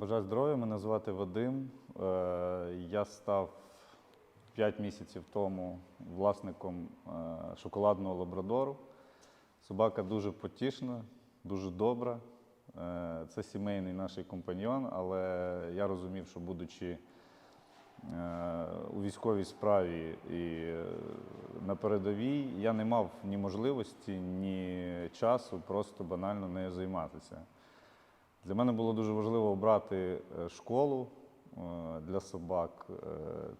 Бажаю здоров'я, мене звати Вадим. Е, Я став 5 місяців тому власником е, шоколадного лабрадору. Собака дуже потішна, дуже добра. Е, Це сімейний наш компаньйон, але я розумів, що будучи у військовій справі і на передовій, я не мав ні можливості, ні часу просто банально нею займатися. Для мене було дуже важливо обрати е, школу е, для собак. Е,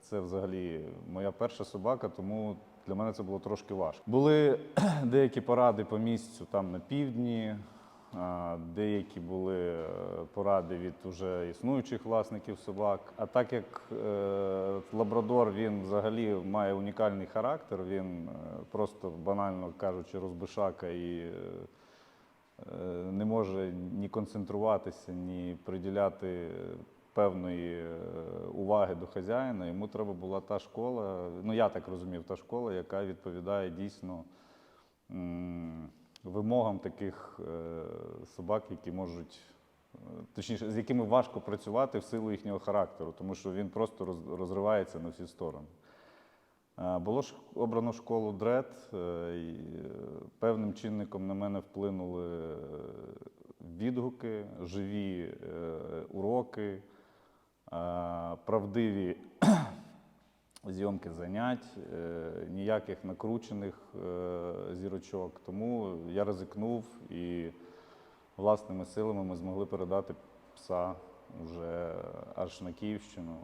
Це взагалі моя перша собака, тому для мене це було трошки важко. Були деякі поради по місцю там на півдні, деякі були поради від уже існуючих власників собак. А так як лабрадор він взагалі має унікальний характер, він просто банально кажучи, розбишака і. Е, е, не може ні концентруватися, ні приділяти певної е, уваги до хазяїна. Йому треба була та школа, ну я так розумів, та школа, яка відповідає дійсно вимогам таких е, собак, які можуть. е, Точніше, з якими важко працювати в силу їхнього характеру, тому що він просто розривається на всі сторони. Е, Було обрано школу дред, е, е, певним чинником на мене вплинули е, відгуки, живі е, уроки, е, правдиві зйомки занять, е, ніяких накручених зірочок. Тому я ризикнув і власними силами ми змогли передати пса вже аж на Київщину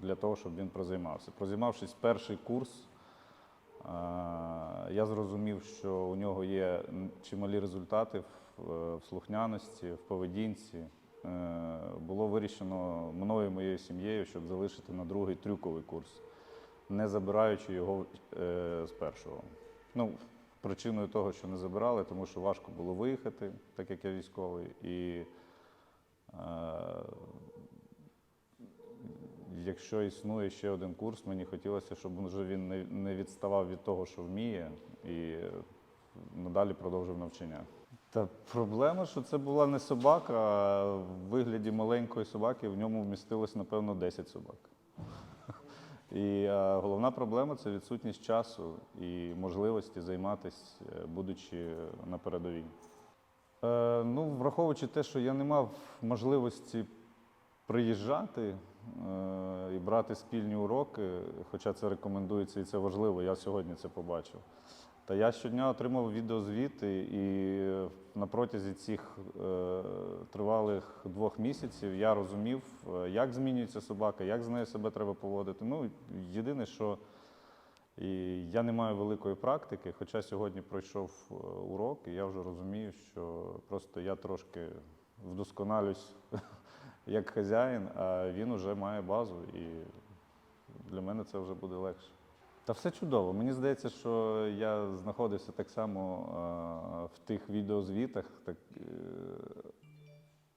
для того, щоб він прозаймався. Прозаймавшись перший курс, я зрозумів, що у нього є чималі результати в, е, слухняності, в поведінці. Е, Було вирішено мною і моєю сім'єю, щоб залишити на другий трюковий курс, не забираючи його е, з першого. Ну, причиною того, що не забирали, тому що важко було виїхати, так як я військовий. І якщо існує ще один курс, мені хотілося, щоб вже він не, відставав від того, що вміє, і надалі продовжив навчання. Та проблема, що це була не собака, а в вигляді маленької собаки в ньому вмістилось, напевно, 10 собак. І е, головна проблема це відсутність часу і можливості займатися, е, будучи на передовій. Е, ну, враховуючи те, що я не мав можливості приїжджати і брати спільні уроки, хоча це рекомендується і це важливо, я сьогодні це побачив. Та я щодня отримав відеозвіти, і на протязі цих е, тривалих двох місяців я розумів, е, як змінюється собака, як з нею себе треба поводити. Ну, єдине, що і я не маю великої практики, хоча сьогодні пройшов е, урок, і я вже розумію, що просто я трошки вдосконалюсь як хазяїн, а він вже має базу, і для мене це вже буде легше. Та все чудово. Мені здається, що я знаходився так само е, в тих відеозвітах, так, е,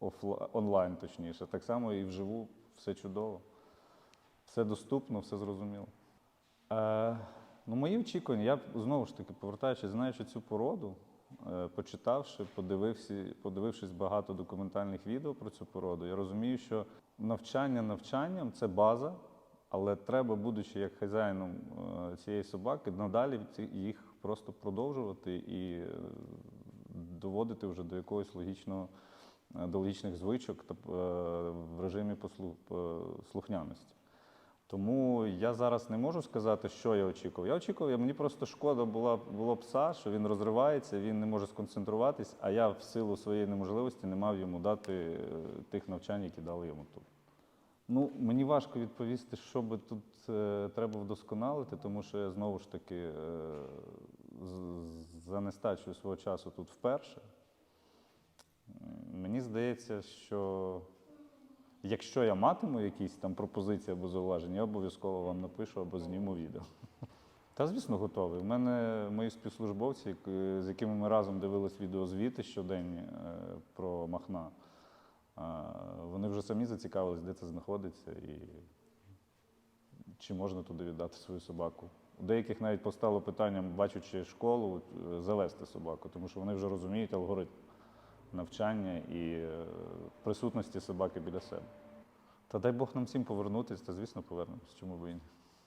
офла- онлайн, точніше, так само і вживу все чудово. Все доступно, все зрозуміло. Е, ну, мої очікування, я знову ж таки, повертаючись, знаючи цю породу, почитавши, подивився, подивившись багато документальних відео про цю породу, я розумію, що навчання навчанням це база, але треба, будучи як хазяїном е, цієї собаки, надалі їх просто продовжувати і е, доводити вже до якогось логічного, е, до логічних звичок та е, в режимі послу- е, слухняності. Тому я зараз не можу сказати, що я очікував. Я очікував, мені просто шкода була було пса, що він розривається, він не може сконцентруватись, а я в силу своєї неможливості не мав йому дати е, тих навчань, які дали йому тут. Ну, мені важко відповісти, що би тут е, треба вдосконалити, тому що я знову ж таки е, за нестачею свого часу тут вперше. Мені здається, що якщо я матиму якісь там пропозиції або зауваження, я обов'язково вам напишу або зніму відео. Та, звісно, готовий. У мене мої співслужбовці, з якими ми разом дивились відеозвіти щоденні е, про Махна. Вони вже самі зацікавились, де це знаходиться і чи можна туди віддати свою собаку. У деяких навіть постало питанням, бачучи школу, е, завести собаку, тому що вони вже розуміють алгоритм навчання і е, присутності собаки біля себе. Та дай Бог нам всім повернутися, та звісно повернемось, чому б і ні.